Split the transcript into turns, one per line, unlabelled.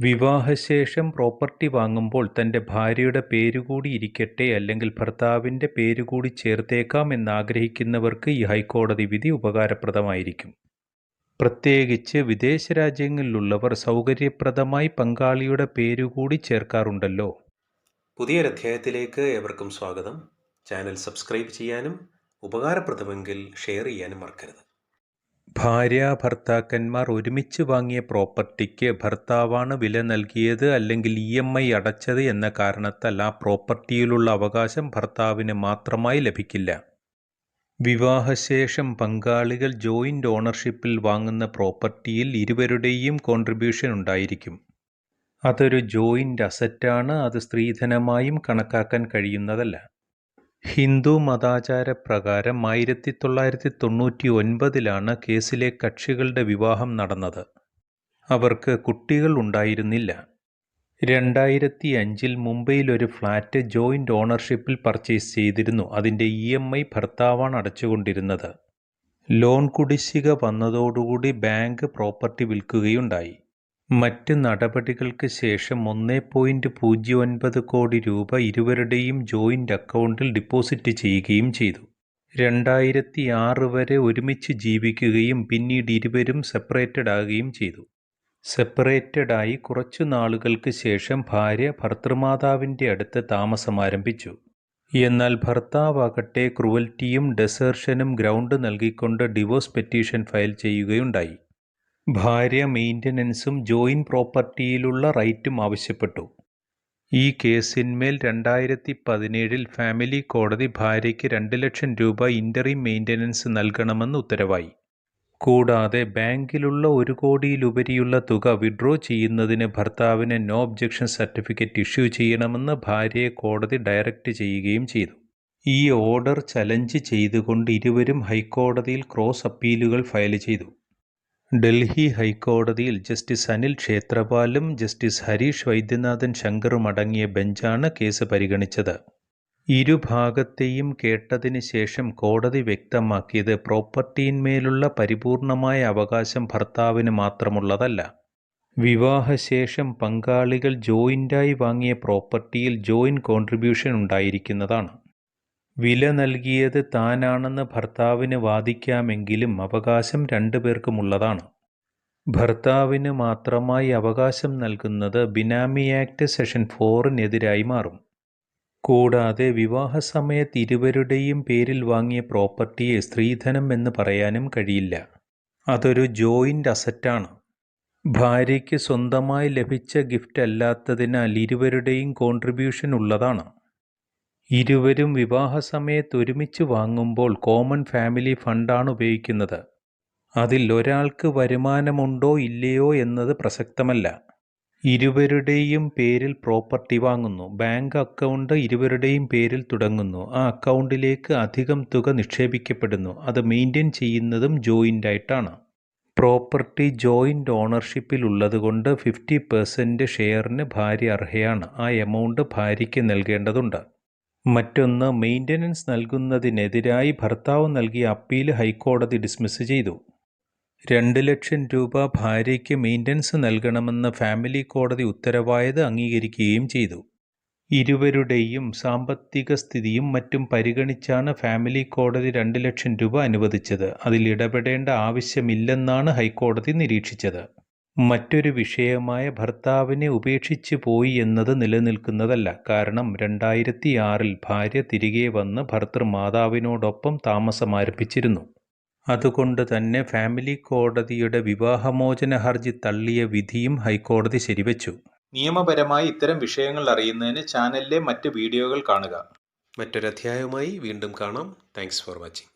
വിവാഹശേഷം പ്രോപ്പർട്ടി വാങ്ങുമ്പോൾ തന്റെ ഭാര്യയുടെ പേരുകൂടി ഇരിക്കട്ടെ അല്ലെങ്കിൽ ഭർത്താവിന്റെ പേരുകൂടി ചേർത്തേക്കാം എന്നാഗ്രഹിക്കുന്നവർക്ക് ഈ ഹൈക്കോടതി വിധി ഉപകാരപ്രദമായിരിക്കും. പ്രത്യേകിച്ച് വിദേശ രാജ്യങ്ങളിലുള്ളവർ സൗകര്യപ്രദമായി പങ്കാളിയുടെ പേരുകൂടി ചേർക്കാറുണ്ടല്ലോ.
പുതിയൊരധ്യായത്തിലേക്ക് ഏവർക്കും സ്വാഗതം. ചാനൽ സബ്സ്ക്രൈബ് ചെയ്യാനും ഉപകാരപ്രദമെങ്കിൽ ഷെയർ ചെയ്യാനും മറക്കരുത്.
ഭാര്യ ഭർത്താക്കന്മാർ ഒരുമിച്ച് വാങ്ങിയ പ്രോപ്പർട്ടിക്ക് ഭർത്താവാണ് വില നൽകിയത് അല്ലെങ്കിൽ ഇ എം ഐ അടച്ചത് എന്ന കാരണത്താൽ ആ പ്രോപ്പർട്ടിയിലുള്ള അവകാശം ഭർത്താവിന് മാത്രമായി ലഭിക്കില്ല. വിവാഹശേഷം പങ്കാളികൾ ജോയിന്റ് ഓണർഷിപ്പിൽ വാങ്ങുന്ന പ്രോപ്പർട്ടിയിൽ ഇരുവരുടെയും കോൺട്രിബ്യൂഷൻ ഉണ്ടായിരിക്കും. അതൊരു ജോയിന്റ് അസറ്റാണ് അത് സ്ത്രീധനമായും കണക്കാക്കാൻ കഴിയുന്നതല്ല. ഹിന്ദു മതാചാരപ്രകാരം ആയിരത്തി തൊള്ളായിരത്തി തൊണ്ണൂറ്റി ഒൻപതിലാണ് കേസിലെ കക്ഷികളുടെ വിവാഹം നടന്നത്. അവർക്ക് കുട്ടികൾ ഉണ്ടായിരുന്നില്ല. രണ്ടായിരത്തി അഞ്ചിൽ മുംബൈയിൽ ഒരു ഫ്ലാറ്റ് ജോയിന്റ് ഓണർഷിപ്പിൽ പർച്ചേസ് ചെയ്തിരുന്നു. അതിന്റെ ഇ എം ഐ ഭർത്താവാണ് അടച്ചുകൊണ്ടിരുന്നത്. ലോൺ കുടിശ്ശിക വന്നതോടുകൂടി ബാങ്ക് പ്രോപ്പർട്ടി വിൽക്കുകയുണ്ടായി. മറ്റ് നടപടികൾക്ക് ശേഷം ഒന്ന് പോയിന്റ് പൂജ്യം ഒൻപത് കോടി രൂപ ഇരുവരുടെയും ജോയിന്റ് അക്കൗണ്ടിൽ ഡിപ്പോസിറ്റ് ചെയ്യുകയും ചെയ്തു. രണ്ടായിരത്തി ആറ് വരെ ഒരുമിച്ച് ജീവിക്കുകയും പിന്നീട് ഇരുവരും സെപ്പറേറ്റഡ് ആകുകയും ചെയ്തു. സെപ്പറേറ്റഡ് ആയി കുറച്ചു നാളുകൾക്ക് ശേഷം ഭാര്യ ഭർത്തൃമാതാവിന്റെ അടുത്ത് താമസം ആരംഭിച്ചു. എന്നാൽ ഭർത്താവാകട്ടെ ക്രുവൽറ്റിയും ഡെസേർഷനും ഗ്രൗണ്ട് നൽകിക്കൊണ്ട് ഡിവോഴ്സ് പെറ്റീഷൻ ഫയൽ ചെയ്യുകയുണ്ടായി. ഭാര്യ മെയിന്റനൻസും ജോയിന്റ് പ്രോപ്പർട്ടിയിലുള്ള റൈറ്റും ആവശ്യപ്പെട്ടു. ഈ കേസിന്മേൽ രണ്ടായിരത്തി പതിനേഴിൽ ഫാമിലി കോടതി ഭാര്യയ്ക്ക് രണ്ട് ലക്ഷം രൂപ ഇന്ററിം മെയിന്റനൻസ് നൽകണമെന്ന് ഉത്തരവായി. കൂടാതെ ബാങ്കിലുള്ള ഒരു കോടിയിലുപരിയുള്ള തുക വിഡ്രോ ചെയ്യുന്നതിന് ഭർത്താവിന് നോ ഒബ്ജക്ഷൻ സർട്ടിഫിക്കറ്റ് ഇഷ്യൂ ചെയ്യണമെന്ന് ഭാര്യയെ കോടതി ഡയറക്റ്റ് ചെയ്യുകയും ചെയ്തു. ഈ ഓർഡർ ചലഞ്ച് ചെയ്തുകൊണ്ട് ഇരുവരും ഹൈക്കോടതിയിൽ ക്രോസ് അപ്പീലുകൾ ഫയൽ ചെയ്തു. ഡൽഹി ഹൈക്കോടതിയിൽ ജസ്റ്റിസ് അനിൽ ക്ഷേത്രപാലും ജസ്റ്റിസ് ഹരീഷ് വൈദ്യനാഥൻ ശങ്കറും അടങ്ങിയ ബെഞ്ചാണ് കേസ് പരിഗണിച്ചത്. ഇരുഭാഗത്തെയും കേട്ടതിന് ശേഷം കോടതി വ്യക്തമാക്കിയത് പ്രോപ്പർട്ടിയിന്മേലുള്ള പരിപൂർണമായ അവകാശം ഭർത്താവിന് മാത്രമുള്ളതല്ല. വിവാഹശേഷം പങ്കാളികൾ ജോയിന്റായി വാങ്ങിയ പ്രോപ്പർട്ടിയിൽ ജോയിന്റ് കോൺട്രിബ്യൂഷൻ ഉണ്ടായിരിക്കുന്നതാണ്. വില നൽകിയത് താനാണെന്ന് ഭർത്താവിന് വാദിക്കാമെങ്കിലും അവകാശം രണ്ടുപേർക്കുമുള്ളതാണ് ഭർത്താവിന് മാത്രമായി അവകാശം നൽകുന്നത് ബിനാമി ആക്ട് സെഷൻ ഫോറിനെതിരായി മാറും. കൂടാതെ വിവാഹ സമയത്ത് ഇരുവരുടെയും പേരിൽ വാങ്ങിയ പ്രോപ്പർട്ടിയെ സ്ത്രീധനം എന്ന് പറയാനും കഴിയില്ല. അതൊരു ജോയിന്റ് അസറ്റാണ്. ഭാര്യയ്ക്ക് സ്വന്തമായി ലഭിച്ച ഗിഫ്റ്റ് അല്ലാത്തതിനാൽ ഇരുവരുടെയും കോൺട്രിബ്യൂഷൻ ഉള്ളതാണ്. ഇരുവരും വിവാഹസമയത്ത് ഒരുമിച്ച് വാങ്ങുമ്പോൾ കോമൺ ഫാമിലി ഫണ്ടാണ് ഉപയോഗിക്കുന്നത്. അതിൽ ഒരാൾക്ക് വരുമാനമുണ്ടോ ഇല്ലയോ എന്നത് പ്രസക്തമല്ല. ഇരുവരുടെയും പേരിൽ പ്രോപ്പർട്ടി വാങ്ങുന്നു. ബാങ്ക് അക്കൗണ്ട് ഇരുവരുടെയും പേരിൽ തുടങ്ങുന്നു. ആ അക്കൗണ്ടിലേക്ക് അധികം തുക നിക്ഷേപിക്കപ്പെടുന്നു. അത് മെയിന്റെയിൻ ചെയ്യുന്നതും ജോയിന്റ് ആയിട്ടാണ്. പ്രോപ്പർട്ടി ജോയിന്റ് ഓണർഷിപ്പിൽ ഉള്ളതുകൊണ്ട് ഫിഫ്റ്റി പെർസെന്റ് ഷെയറിന് ഭാര്യ അർഹയാണ്. ആ എമൗണ്ട് ഭാര്യയ്ക്ക് നൽകേണ്ടതുണ്ട്. മറ്റൊന്ന് മെയിന്റനൻസ് നൽകുന്നതിനെതിരായി ഭർത്താവ് നൽകിയ അപ്പീൽ ഹൈക്കോടതി ഡിസ്മിസ് ചെയ്തു. രണ്ട് ലക്ഷം രൂപ ഭാര്യയ്ക്ക് മെയിന്റനൻസ് നൽകണമെന്ന് ഫാമിലി കോടതി ഉത്തരവായത് അംഗീകരിക്കുകയും ചെയ്തു. ഇരുവരുടെയും സാമ്പത്തിക സ്ഥിതിയും മറ്റും പരിഗണിച്ചാണ് ഫാമിലി കോടതി രണ്ട് ലക്ഷം രൂപ അനുവദിച്ചത്. അതിൽ ഇടപെടേണ്ട ആവശ്യമില്ലെന്നാണ് ഹൈക്കോടതി നിരീക്ഷിച്ചത്. മറ്റൊരു വിഷയമായ ഭർത്താവിനെ ഉപേക്ഷിച്ച് പോയി എന്നത് നിലനിൽക്കുന്നതല്ല. കാരണം രണ്ടായിരത്തി ആറിൽ ഭാര്യ തിരികെ വന്ന് ഭർത്തൃമാതാവിനോടൊപ്പം താമസമാരംഭിച്ചിരുന്നു. അതുകൊണ്ട് തന്നെ ഫാമിലി കോടതിയുടെ വിവാഹമോചന ഹർജി തള്ളിയ വിധിയും ഹൈക്കോടതി ശരിവച്ചു.
നിയമപരമായി ഇത്തരം വിഷയങ്ങൾ അറിയുന്നതിന് ചാനലിലെ മറ്റ് വീഡിയോകൾ കാണുക.
മറ്റൊരധ്യായവുമായി വീണ്ടും കാണാം. Thanks for watching